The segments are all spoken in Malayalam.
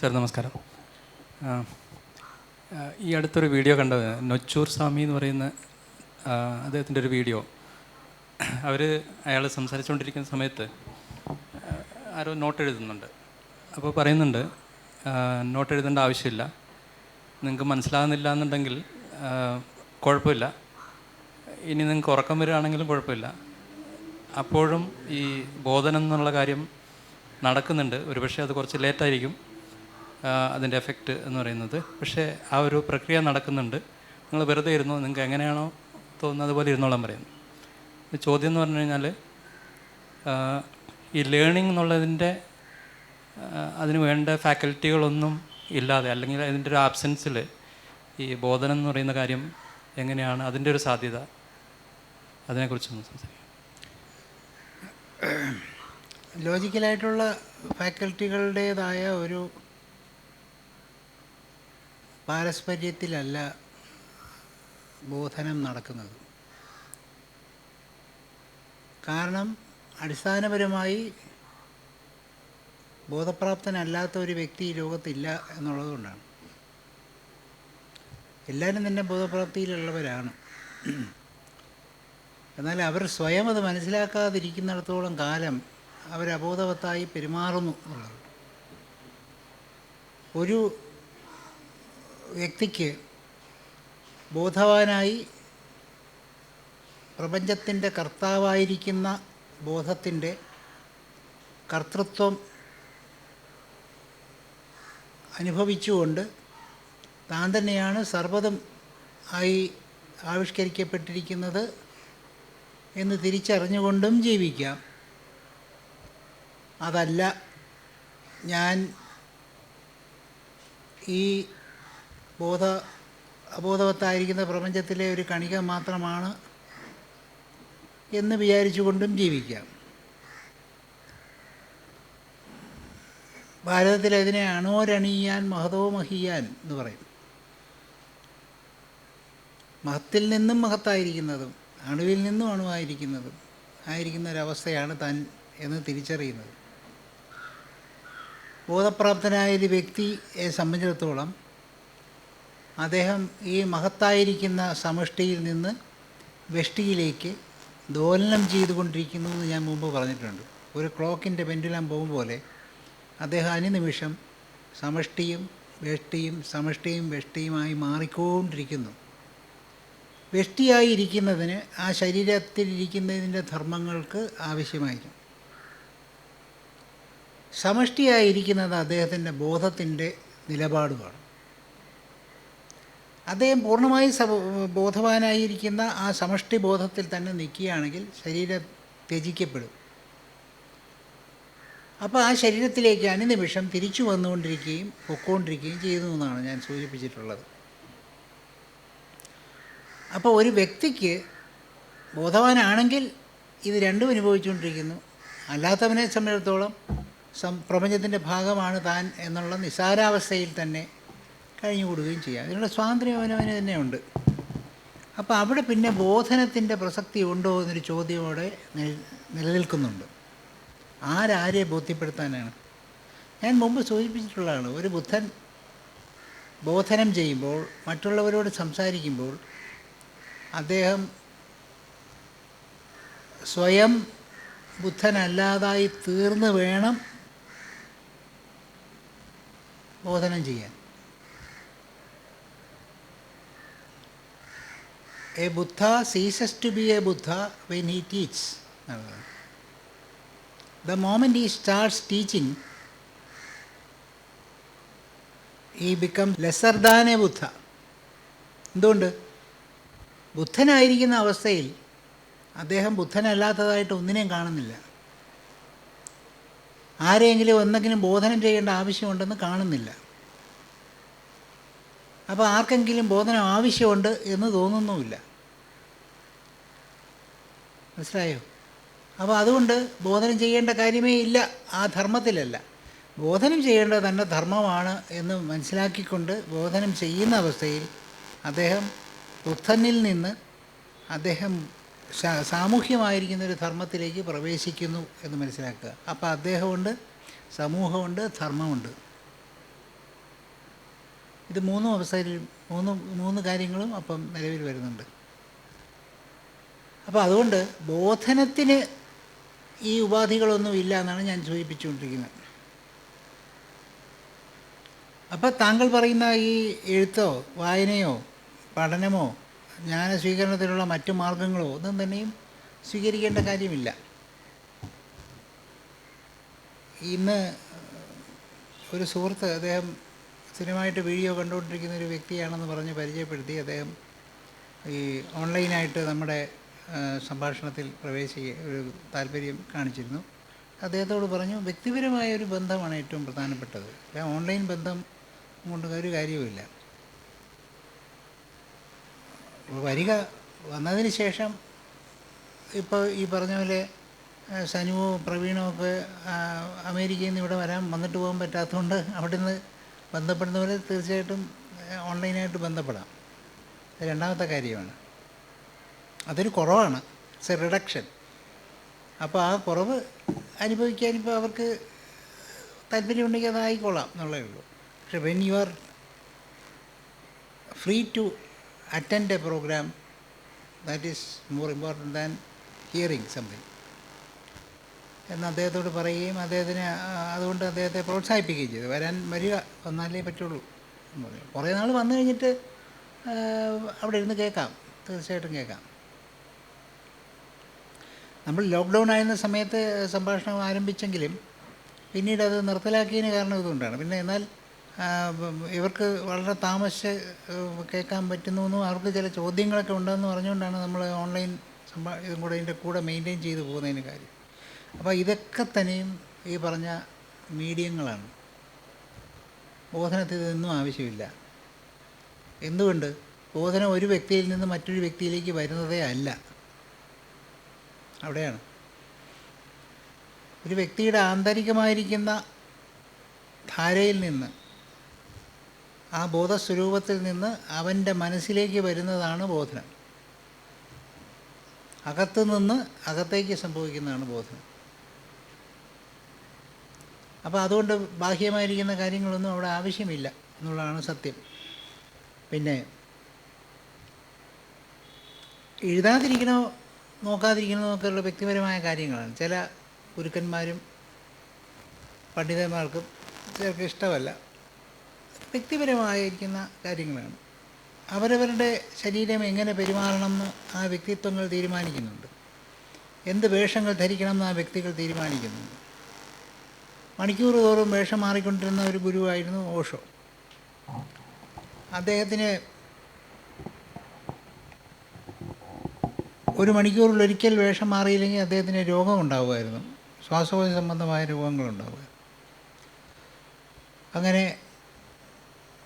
സാർ നമസ്കാരം. ഈ അടുത്തൊരു വീഡിയോ കണ്ടത് നൊച്ചൂർ സ്വാമി എന്ന് പറയുന്ന അദ്ദേഹത്തിന്റെ ഒരു വീഡിയോ. അവർ അയാൾ സംസാരിച്ചുകൊണ്ടിരിക്കുന്ന സമയത്ത് ആരോ നോട്ട് എഴുതുന്നുണ്ട്. അപ്പോൾ പറയുന്നുണ്ട് നോട്ട് എഴുതേണ്ട ആവശ്യമില്ല. നിങ്ങൾക്ക് മനസ്സിലാകുന്നില്ല എന്നുണ്ടെങ്കിൽ കുഴപ്പമില്ല. ഇനി നിങ്ങൾക്ക് ഉറക്കം വരികയാണെങ്കിലും കുഴപ്പമില്ല. അപ്പോഴും ഈ ബോധനം എന്നുള്ള കാര്യം നടക്കുന്നുണ്ട്. ഒരുപക്ഷെ അത് കുറച്ച് ലേറ്റായിരിക്കും. അതിന്റെ എഫക്റ്റ് എന്ന് പറയുന്നത്. പക്ഷേ ആ ഒരു പ്രക്രിയ നടക്കുന്നുണ്ട്. നിങ്ങൾ വെറുതെ ഇരുന്നു നിങ്ങൾക്ക് എങ്ങനെയാണോ തോന്നുന്നത് അതുപോലെ ഇരുന്നോളാൻ പറയുന്നു ചോദ്യം എന്ന് പറഞ്ഞു കഴിഞ്ഞാൽ ഈ ലേണിംഗ് എന്നുള്ളതിന്റെ അതിന് വേണ്ട ഫാക്കൽറ്റികളൊന്നും ഇല്ലാതെ അല്ലെങ്കിൽ അതിന്റെ ഒരു ആബ്സെൻസിൽ ഈ ബോധനം എന്ന് പറയുന്ന കാര്യം എങ്ങനെയാണ് അതിന്റെ ഒരു സാധ്യത അതിനെക്കുറിച്ചൊന്ന് സംസാരിക്കാം. ലോജിക്കലായിട്ടുള്ള ഫാക്കൽറ്റികളുടേതായ ഒരു പാരസ്പര്യത്തിലല്ല ബോധനം നടക്കുന്നത്. കാരണം അടിസ്ഥാനപരമായി ബോധപ്രാപ്തനല്ലാത്ത ഒരു വ്യക്തി ഈ ലോകത്തില്ല എന്നുള്ളതുകൊണ്ടാണ് എല്ലാവരും തന്നെ ബോധപ്രാപ്തിയിലുള്ളവരാണ്. എന്നാൽ അവർ സ്വയം അത് മനസ്സിലാക്കാതിരിക്കുന്നിടത്തോളം കാലം അവരബോധവത്തായി പെരുമാറുന്നു എന്നുള്ളത്. ഒരു വ്യക്തിക്ക് ബോധവാനായി പ്രപഞ്ചത്തിന്റെ കർത്താവായിരിക്കുന്ന ബോധത്തിന്റെ കർത്തൃത്വം അനുഭവിച്ചുകൊണ്ട് താൻ തന്നെയാണ് സർവതും ആയി ആവിഷ്കരിക്കപ്പെട്ടിരിക്കുന്നത് എന്ന് തിരിച്ചറിഞ്ഞുകൊണ്ടും ജീവിക്കാം. അതല്ല ഞാൻ ഈ ബോധ അബോധവത്തായിരിക്കുന്ന പ്രപഞ്ചത്തിലെ ഒരു കണിക മാത്രമാണ് എന്ന് വിചാരിച്ചുകൊണ്ടും ജീവിക്കാം. ഭാരതത്തിൽ അതിനെ അണോരണീയാൻ മഹതോ മഹിയാൻ എന്ന് പറയും. മഹത്തിൽ നിന്നും മഹത്തായിരിക്കുന്നതും അണുവിൽ നിന്നും അണുവായിരിക്കുന്നതും ആയിരിക്കുന്ന ഒരവസ്ഥയാണ് താൻ എന്ന് തിരിച്ചറിയുന്നത്. ബോധപ്രാപ്തനായ ഒരു വ്യക്തിയെ സംബന്ധിച്ചിടത്തോളം അദ്ദേഹം ഈ മഹത്തായിരിക്കുന്ന സമഷ്ടിയിൽ നിന്ന് വെഷ്ടിയിലേക്ക് ദോലനം ചെയ്തുകൊണ്ടിരിക്കുന്നു എന്ന് ഞാൻ മുമ്പ് പറഞ്ഞിട്ടുണ്ട്. ഒരു ക്ലോക്കിന്റെ പെൻഡുലം പോകും അദ്ദേഹം അനുനിമിഷം സമഷ്ടിയും വെഷ്ടിയും സമഷ്ടിയും വെഷ്ടിയുമായി മാറിക്കൊണ്ടിരിക്കുന്നു. വെഷ്ടിയായി ഇരിക്കുന്നതിന് ആ ശരീരത്തിലിരിക്കുന്നതിന്റെ ധർമ്മങ്ങൾക്ക് ആവശ്യമായിരുന്നു. സമഷ്ടിയായിരിക്കുന്നത് അദ്ദേഹത്തിന്റെ ബോധത്തിന്റെ നിലപാടുമാണ്. അദ്ദേഹം പൂർണമായി ബോധവാനായിരിക്കുന്ന ആ സമഷ്ടി ബോധത്തിൽ തന്നെ നിൽക്കുകയാണെങ്കിൽ ശരീരം ത്യജിക്കപ്പെടും. അപ്പോൾ ആ ശരീരത്തിലേക്ക് അനുനിമിഷം തിരിച്ചു വന്നുകൊണ്ടിരിക്കുകയും പൊക്കോണ്ടിരിക്കുകയും ചെയ്തു എന്നാണ് ഞാൻ സൂചിപ്പിച്ചിട്ടുള്ളത്. അപ്പോൾ ഒരു വ്യക്തിക്ക് ബോധവാനാണെങ്കിൽ ഇത് രണ്ടും അനുഭവിച്ചുകൊണ്ടിരിക്കുന്നു. അല്ലാത്തവനെ സംബന്ധിച്ചിടത്തോളം സം പ്രപഞ്ചത്തിന്റെ ഭാഗമാണ് താൻ എന്നുള്ള നിസാരാവസ്ഥയിൽ തന്നെ കഴിഞ്ഞുകൂടുകയും ചെയ്യാം. ഇതിനുള്ള സ്വാതന്ത്ര്യം അവനവന് തന്നെയുണ്ട്. അപ്പോൾ അവിടെ പിന്നെ ബോധനത്തിന്റെ പ്രസക്തി ഉണ്ടോ എന്നൊരു ചോദ്യമോടെ അവിടെ നിലനിൽക്കുന്നുണ്ട്. ആരാരെ ബോധ്യപ്പെടുത്താനാണ്? ഞാൻ മുമ്പ് സൂചിപ്പിച്ചിട്ടുള്ളതാണ്. ഒരു ബുദ്ധൻ ബോധനം ചെയ്യുമ്പോൾ മറ്റുള്ളവരോട് സംസാരിക്കുമ്പോൾ അദ്ദേഹം സ്വയം ബുദ്ധനല്ലാതായി തീർന്ന് വേണം ബോധനം ചെയ്യാൻ. A Buddha ceases to be a Buddha when he teach the moment he starts teaching he become lesser than a Buddha എന്തുകൊണ്ട്? ബുദ്ധനായിരിക്കുന്ന അവസ്ഥയിൽ അദ്ദേഹം ബുദ്ധനല്ലാത്തതായിട്ട് ഒന്നിനെയും കാണുന്നില്ല. ആരെയെങ്കിലും എന്തെങ്കിലും ബോധനം ചെയ്യേണ്ട ആവശ്യമുണ്ടെന്ന് കാണുന്നില്ല. അപ്പോൾ ആർക്കെങ്കിലും ബോധനം ആവശ്യമുണ്ട് എന്ന് തോന്നുന്നുമില്ല. മനസ്സിലായോ? അപ്പോൾ അതുകൊണ്ട് ബോധനം ചെയ്യേണ്ട കാര്യമേ ഇല്ല. ആ ധർമ്മത്തിലല്ല. ബോധനം ചെയ്യേണ്ടത് തന്നെ ധർമ്മമാണ് എന്ന് മനസ്സിലാക്കിക്കൊണ്ട് ബോധനം ചെയ്യുന്ന അവസ്ഥയിൽ അദ്ദേഹം ബുദ്ധനിൽ നിന്ന് അദ്ദേഹം സാമൂഹ്യമായിരിക്കുന്ന ഒരു ധർമ്മത്തിലേക്ക് പ്രവേശിക്കുന്നു എന്ന് മനസ്സിലാക്കുക. അപ്പോൾ അദ്ദേഹമുണ്ട് സമൂഹമുണ്ട് ധർമ്മമുണ്ട്. ഇത് മൂന്നും അവസ്ഥയിൽ മൂന്ന് മൂന്ന് കാര്യങ്ങളും അപ്പം നിലവിൽ വരുന്നുണ്ട്. അപ്പോൾ അതുകൊണ്ട് ബോധനത്തിന് ഈ ഉപാധികളൊന്നും ഇല്ല എന്നാണ് ഞാൻ സൂചിപ്പിച്ചുകൊണ്ടിരിക്കുന്നത്. അപ്പോൾ താങ്കൾ പറയുന്ന ഈ എഴുത്തോ വായനയോ പഠനമോ ജ്ഞാന സ്വീകരണത്തിനുള്ള മറ്റു മാർഗങ്ങളോ ഒന്നും തന്നെയും സ്വീകരിക്കേണ്ട കാര്യമില്ല. ഇന്ന് ഒരു സുഹൃത്ത് അദ്ദേഹം സ്ഥിരമായിട്ട് വീഡിയോ കണ്ടുകൊണ്ടിരിക്കുന്ന ഒരു വ്യക്തിയാണെന്ന് പറഞ്ഞ് പരിചയപ്പെടുത്തി അദ്ദേഹം ഈ ഓൺലൈനായിട്ട് നമ്മുടെ സംഭാഷണത്തിൽ പ്രവേശിക്കുക ഒരു താല്പര്യം കാണിച്ചിരുന്നു. അദ്ദേഹത്തോട് പറഞ്ഞു വ്യക്തിപരമായ ഒരു ബന്ധമാണ് ഏറ്റവും പ്രധാനപ്പെട്ടത്. ഓൺലൈൻ ബന്ധം കൊണ്ട് ഒരു കാര്യവുമില്ല. വരിക വന്നതിന് ശേഷം ഇപ്പോൾ ഈ പറഞ്ഞ പോലെ സനുവോ പ്രവീണോ ഒക്കെ അമേരിക്കയിൽ നിന്ന് ഇവിടെ വരാൻ വന്നിട്ട് പോകാൻ പറ്റാത്തതുകൊണ്ട് അവിടെ നിന്ന് ബന്ധപ്പെടുന്നവരെ തീർച്ചയായിട്ടും ഓൺലൈനായിട്ട് ബന്ധപ്പെടാം. രണ്ടാമത്തെ കാര്യമാണ്. അതൊരു കുറവാണ്. ഇറ്റ്സ് എ റിഡക്ഷൻ അപ്പോൾ ആ കുറവ് അനുഭവിക്കാൻ ഇപ്പോൾ അവർക്ക് താല്പര്യമുണ്ടെങ്കിൽ അതായിക്കോളാം എന്നുള്ളതേ ഉള്ളൂ. പക്ഷെ when you are free to attend a program that is more important than hearing something എന്ന് അദ്ദേഹത്തോട് പറയുകയും അദ്ദേഹത്തിന് അതുകൊണ്ട് അദ്ദേഹത്തെ പ്രോത്സാഹിപ്പിക്കുകയും ചെയ്തു. വരാൻ വരിക വന്നാലേ പറ്റുള്ളൂ എന്ന് പറഞ്ഞു. കുറേ നാൾ വന്നു കഴിഞ്ഞിട്ട് അവിടെ ഇരുന്ന് കേൾക്കാം. തീർച്ചയായിട്ടും കേൾക്കാം. നമ്മൾ ലോക്ക്ഡൗൺ ആയിരുന്ന സമയത്ത് സംഭാഷണം ആരംഭിച്ചെങ്കിലും പിന്നീട് അത് നിർത്തലാക്കിയതിന് കാരണം ഇതുകൊണ്ടാണ്. പിന്നെ എന്നാൽ ഇവർക്ക് വളരെ താമസിച്ച് കേൾക്കാൻ പറ്റുന്നു എന്നും അവർക്ക് ചില ചോദ്യങ്ങളൊക്കെ ഉണ്ടെന്ന് പറഞ്ഞുകൊണ്ടാണ് നമ്മൾ ഓൺലൈൻ സംഭാ ഇതും കൂടെ ഇതിന്റെ കൂടെ മെയിന്റെയിൻ ചെയ്തു പോകുന്നതിന് കാര്യം. അപ്പോൾ ഇതൊക്കെ തന്നെയും ഈ പറഞ്ഞ മീഡിയങ്ങളാണ്. ബോധനത്തിൽ ഇതൊന്നും ആവശ്യമില്ല. എന്തുകൊണ്ട്? ബോധനം ഒരു വ്യക്തിയിൽ നിന്ന് മറ്റൊരു വ്യക്തിയിലേക്ക് വരുന്നതേ അല്ല. അവിടെയാണ്. ഒരു വ്യക്തിയുടെ ആന്തരികമായിരിക്കുന്ന ധാരയിൽ നിന്ന് ആ ബോധസ്വരൂപത്തിൽ നിന്ന് അവന്റെ മനസ്സിലേക്ക് വരുന്നതാണ് ബോധനം. അകത്ത് നിന്ന് അകത്തേക്ക് സംഭവിക്കുന്നതാണ് ബോധനം. അപ്പോൾ അതുകൊണ്ട് ബാഹ്യമായിരിക്കുന്ന കാര്യങ്ങളൊന്നും അവിടെ ആവശ്യമില്ല എന്നുള്ളതാണ് സത്യം. പിന്നെ എഴുതാതിരിക്കണോ നോക്കാതിരിക്കണോ ഒക്കെയുള്ള വ്യക്തിപരമായ കാര്യങ്ങളാണ്. ചില ഗുരുക്കന്മാരും പണ്ഡിതന്മാർക്കും ചിലർക്ക് ഇഷ്ടമല്ല. വ്യക്തിപരമായിരിക്കുന്ന കാര്യങ്ങളാണ്. അവരവരുടെ ശരീരം എങ്ങനെ പെരുമാറണം എന്ന് ആ വ്യക്തിത്വങ്ങൾ തീരുമാനിക്കുന്നുണ്ട്. എന്ത് വേഷങ്ങൾ ധരിക്കണം എന്ന് ആ വ്യക്തികൾ തീരുമാനിക്കുന്നുണ്ട്. മണിക്കൂർ തോറും വേഷം മാറിക്കൊണ്ടിരുന്ന ഒരു ഗുരുവായിരുന്നു ഓഷോ. അദ്ദേഹത്തിന് ഒരു മണിക്കൂറിൽ ഒരിക്കൽ വേഷം മാറിയില്ലെങ്കിൽ അദ്ദേഹത്തിന് രോഗം ഉണ്ടാവുമായിരുന്നു. ശ്വാസകോശ സംബന്ധമായ രോഗങ്ങളുണ്ടാവുക അങ്ങനെ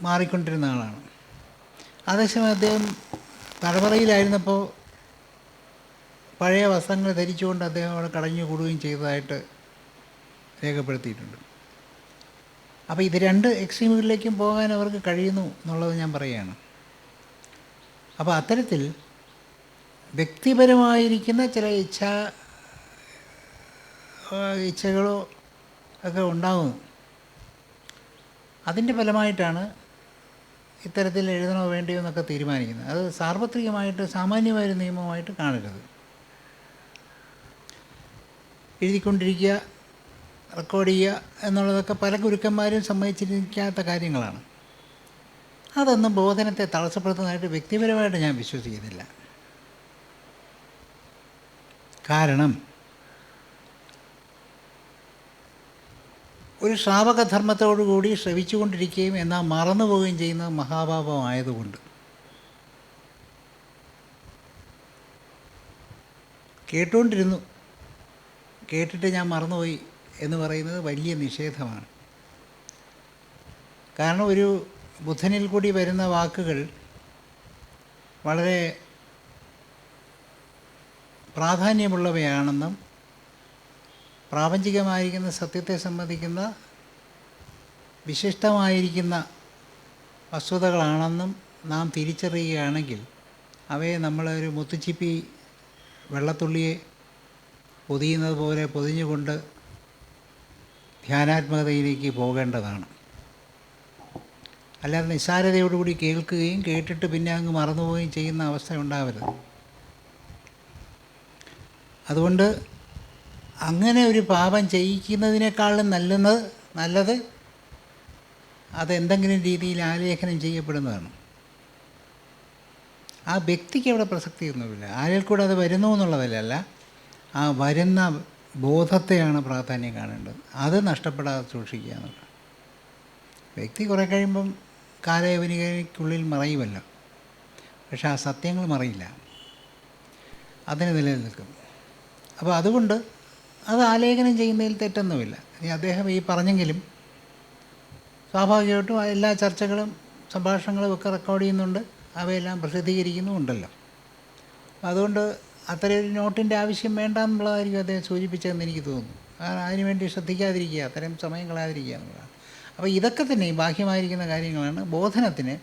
മാറിക്കൊണ്ടിരുന്ന ആളാണ്. അതേസമയം അദ്ദേഹം തടവറയിലായിരുന്നപ്പോൾ പഴയ വസ്ത്രങ്ങൾ ധരിച്ചുകൊണ്ട് അദ്ദേഹം അവിടെ കടഞ്ഞു കൂടുകയും ചെയ്തതായിട്ട് രേഖപ്പെടുത്തിയിട്ടുണ്ട്. അപ്പോൾ ഇത് രണ്ട് എക്സ്ട്രീമുകളിലേക്കും പോകാൻ അവർക്ക് കഴിയുന്നു എന്നുള്ളത് ഞാൻ പറയുകയാണ്. അപ്പോൾ അത്തരത്തിൽ വ്യക്തിപരമായിരിക്കുന്ന ചില ഇച്ഛ ഇച്ഛകളോ ഒക്കെ ഉണ്ടാകുന്നു അതിന്റെ ഫലമായിട്ടാണ് ഇത്തരത്തിൽ എഴുതണോ വേണ്ടിയോ എന്നൊക്കെ തീരുമാനിക്കുന്നത്. അത് സാർവത്രികമായിട്ട് സാമാന്യമായൊരു നിയമമായിട്ട് കാണരുത്. എഴുതിക്കൊണ്ടിരിക്കുക റെക്കോർഡ് ചെയ്യുക എന്നുള്ളതൊക്കെ പല ഗുരുക്കന്മാരും സമ്മതിച്ചിരിക്കാത്ത കാര്യങ്ങളാണ്. അതൊന്നും ബോധനത്തെ തടസ്സപ്പെടുത്തുന്നതായിട്ട് വ്യക്തിപരമായിട്ട് ഞാൻ വിശ്വസിക്കുന്നില്ല. കാരണം ഒരു ശ്രാവകധർമ്മത്തോടുകൂടി ശ്രവിച്ചുകൊണ്ടിരിക്കുകയും എന്നാൽ മറന്നു പോവുകയും ചെയ്യുന്നത് മഹാഭാവമായതുകൊണ്ട് കേട്ടുകൊണ്ടിരുന്നു കേട്ടിട്ട് ഞാൻ മറന്നുപോയി എന്ന് പറയുന്നത് വലിയ നിഷേധമാണ്. കാരണം ഒരു ബുദ്ധനിൽ കൂടി വരുന്ന വാക്കുകൾ വളരെ പ്രാധാന്യമുള്ളവയാണെന്നും പ്രാപഞ്ചികമായിരിക്കുന്ന സത്യത്തെ സംബന്ധിക്കുന്ന വിശിഷ്ടമായിരിക്കുന്ന വസ്തുതകളാണെന്നും നാം തിരിച്ചറിയുകയാണെങ്കിൽ അവയെ നമ്മളൊരു മുത്തുച്ചിപ്പി വെള്ളത്തുള്ളിയെ പൊതിയുന്നത് പോലെ പൊതിഞ്ഞുകൊണ്ട് ധ്യാനാത്മകതയിലേക്ക് പോകേണ്ടതാണ്. അല്ലാതെ നിസ്സാരതയോടുകൂടി കേൾക്കുകയും കേട്ടിട്ട് പിന്നെ അങ്ങ് മറന്നുപോവുകയും ചെയ്യുന്ന അവസ്ഥ ഉണ്ടാവരുത്. അതുകൊണ്ട് അങ്ങനെ ഒരു പാപം ചെയ്യിക്കുന്നതിനേക്കാളും നല്ലത് നല്ലത് അതെന്തെങ്കിലും രീതിയിൽ ആലേഖനം ചെയ്യപ്പെടുന്നതാണ്. ആ വ്യക്തിക്ക് അവിടെ പ്രസക്തിയൊന്നുമില്ല. ആരിൽ കൂടെ അത് വരുന്നു എന്നുള്ളതിലല്ല ആ വരുന്ന ബോധത്തെയാണ് പ്രാധാന്യം കാണേണ്ടത്. അത് നഷ്ടപ്പെടാതെ സൂക്ഷിക്കുക എന്നുള്ളത് വ്യക്തി കുറേ കഴിയുമ്പം കാലയവനികയ്ക്കുള്ളിൽ മറയുമല്ലോ. പക്ഷെ ആ സത്യങ്ങൾ മറയില്ല. അതിന് നിലനിൽക്കും. അപ്പോൾ അതുകൊണ്ട് അത് ആലേഖനം ചെയ്യുന്നതിൽ തെറ്റൊന്നുമില്ല. ഇനി അദ്ദേഹം ഈ പറഞ്ഞെങ്കിലും സ്വാഭാവികമായിട്ടും എല്ലാ ചർച്ചകളും സംഭാഷണങ്ങളും ഒക്കെ റെക്കോർഡ് ചെയ്യുന്നുണ്ട്. അവയെല്ലാം പ്രസിദ്ധീകരിക്കുന്നുമുണ്ടല്ലോ. അതുകൊണ്ട് അത്തരം ഒരു നോട്ടിന്റെ ആവശ്യം വേണ്ട എന്നുള്ളതായിരിക്കും അദ്ദേഹം സൂചിപ്പിച്ചതെന്ന് എനിക്ക് തോന്നുന്നു. കാരണം അതിനുവേണ്ടി ശ്രദ്ധിക്കാതിരിക്കുക അത്തരം സമയം കളയാതിരിക്കുക എന്നുള്ളതാണ്. അപ്പോൾ ഇതൊക്കെ തന്നെ ബാഹ്യമായിരിക്കുന്ന കാര്യങ്ങളാണ്. ബോധനത്തിന്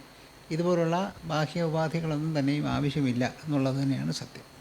ഇതുപോലുള്ള ബാഹ്യ ഉപാധികളൊന്നും തന്നെയും ആവശ്യമില്ല എന്നുള്ളത് തന്നെയാണ് സത്യം.